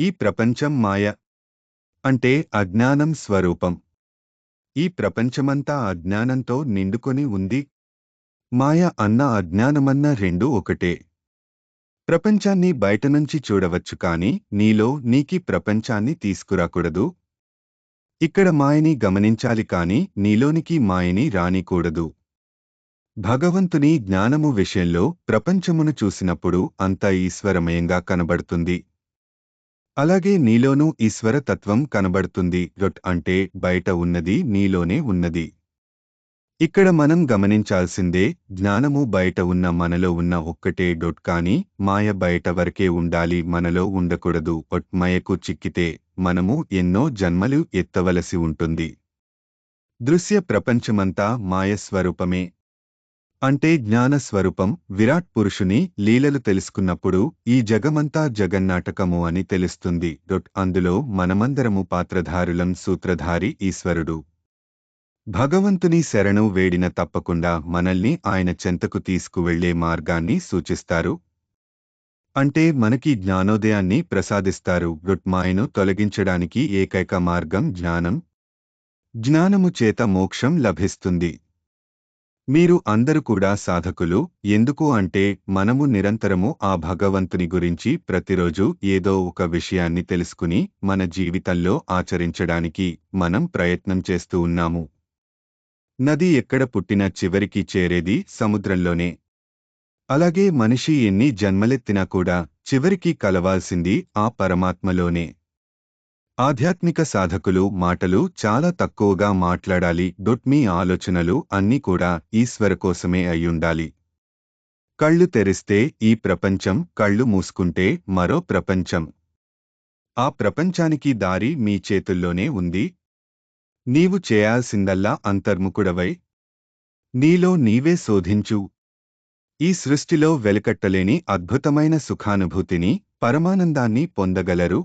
ఈ ప్రపంచం మాయ. అంటే అజ్ఞానం స్వరూపం. ఈ ప్రపంచమంతా అజ్ఞానంతో నిండుకొని ఉంది. మాయ అన్న అజ్ఞానమన్న రెండూ ఒకటే. ప్రపంచాన్ని బయటనుంచి చూడవచ్చు కాని నీలో నీకి ప్రపంచాన్ని తీసుకురాకూడదు. ఇక్కడ మాయని గమనించాలి కాని నీలోనికి మాయని రానికూడదు. భగవంతుని జ్ఞానము విషయంలో ప్రపంచమును చూసినప్పుడు అంతా ఈశ్వరమయంగా కనబడుతుంది. అలాగే నీలోనూ ఈశ్వర తత్వం కనబడుతుంది. డొట్ అంటే బయట ఉన్నది నీలోనే ఉన్నది. ఇక్కడ మనం గమనించాల్సిందే జ్ఞానము బయట ఉన్న మనలో ఉన్న ఒక్కటే డొట్ కాని మాయ బయట వరకే ఉండాలి మనలో ఉండకూడదు. ఒట్ మయకు చిక్కితే మనము ఎన్నో జన్మలు ఎత్తవలసి ఉంటుంది. దృశ్య ప్రపంచమంతా మాయ స్వరూపమే అంటే జ్ఞాన స్వరూపం విరాట్ పురుషుని లీలలు తెలుసుకున్నప్పుడు ఈ జగమంతా జగన్నాటకము అని తెలుస్తుంది. డొట్ అందులో మనమందరము పాత్రధారులం సూత్రధారి ఈశ్వరుడు. భగవంతుని శరణు వేడిన తప్పకుండా మనల్ని ఆయన చెంతకు తీసుకువెళ్ళే మార్గాన్ని సూచిస్తారు. అంటే మనకి జ్ఞానోదయాన్ని ప్రసాదిస్తారు. రుట్మాయను తొలగించడానికి ఏకైక మార్గం జ్ఞానం. జ్ఞానము చేత మోక్షం లభిస్తుంది. మీరు అందరూ కూడా సాధకులు ఎందుకు అంటే మనము నిరంతరము ఆ భగవంతుని గురించి ప్రతిరోజు ఏదో ఒక విషయాన్ని తెలుసుకుని మన జీవితంలో ఆచరించడానికి మనం ప్రయత్నం చేస్తూ ఉన్నాము. నది ఎక్కడ పుట్టినా చివరికి చేరేది సముద్రంలోనే. అలాగే మనిషి ఎన్ని జన్మలెత్తినా కూడా చివరికి కలవాల్సింది ఆ పరమాత్మలోనే. ఆధ్యాత్మిక సాధకులు మాటలు చాలా తక్కువగా మాట్లాడాలి డొట్ మీ ఆలోచనలు అన్నీ కూడా ఈశ్వర కోసమే అయ్యుండాలి. కళ్ళు తెరిస్తే ఈ ప్రపంచం కళ్ళు మూసుకుంటే మరో ప్రపంచం. ఆ ప్రపంచానికి దారి మీ చేతుల్లోనే ఉంది. నీవు చేయాల్సిందల్లా అంతర్ముకుడవై నీలో నీవే శోధించు. ఈ సృష్టిలో వెలకట్టలేని అద్భుతమైన సుఖానుభూతిని పరమానందాన్ని పొందగలరు.